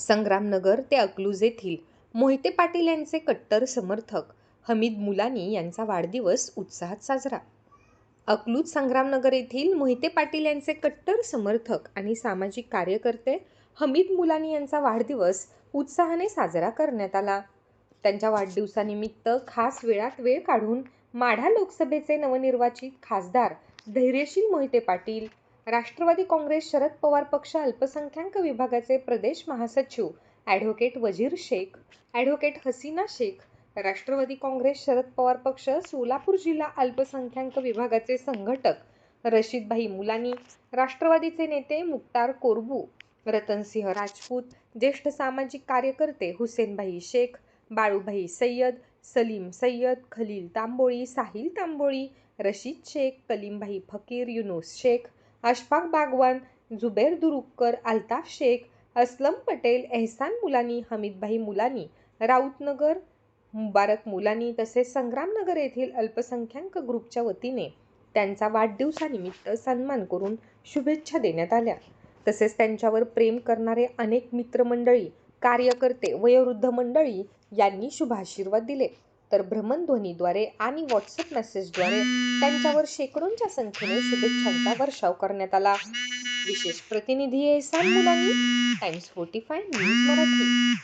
संग्रामनगर ते अकलूज येथील मोहिते पाटील यांचे कट्टर समर्थक हमीद मुलानी यांचा वाढदिवस उत्साहात साजरा. अकलूज संग्रामनगर येथील मोहिते पाटील यांचे कट्टर समर्थक आणि सामाजिक कार्यकर्ते हमीद मुलानी यांचा वाढदिवस उत्साहाने साजरा करण्यात आला. त्यांच्या वाढदिवसानिमित्त खास वेळात वेळ काढून माढा लोकसभेचे नवनिर्वाचित खासदार धैर्यशील मोहिते पाटील राष्ट्रवादी काँग्रेस शरद पवार पक्ष अल्पसंख्याक विभागाचे प्रदेश महासचिव ॲडव्होकेट वजीर शेख ॲडव्होकेट हसीना शेख राष्ट्रवादी काँग्रेस शरद पवार पक्ष सोलापूर जिल्हा अल्पसंख्याक विभागाचे संघटक रशीदभाई मुलानी राष्ट्रवादीचे नेते मुक्तार कोरबू रतनसिंह राजपूत ज्येष्ठ सामाजिक कार्यकर्ते हुसेनभाई शेख बाळूभाई सय्यद सलीम सय्यद खलील तांबोळी साहिल तांबोळी रशीद शेख कलीमभाई फकीर युनुस शेख अशफाक बागवान जुबेर दुरुक्कर अल्ताफ शेख असलम पटेल एहसान मुलानी हमीदभाई मुलानी राऊतनगर मुबारक मुलानी तसेच संग्रामनगर येथील अल्पसंख्याक ग्रुपच्या वतीने त्यांचा वाढदिवसानिमित्त सन्मान करून शुभेच्छा देण्यात आल्या. तसेच त्यांच्यावर प्रेम करणारे अनेक मित्रमंडळी कार्यकर्ते वयोवृद्ध मंडळी यांनी शुभाशीर्वाद दिले. तर भ्रमणध्वनीद्वारे आणि व्हॉट्सअप मेसेजद्वारे त्यांच्यावर शेकडोंच्या संख्येने शुभेच्छांचा वर्षाव करण्यात आला. विशेष प्रतिनिधी Ehsan Mulani Times forty five news Marathi.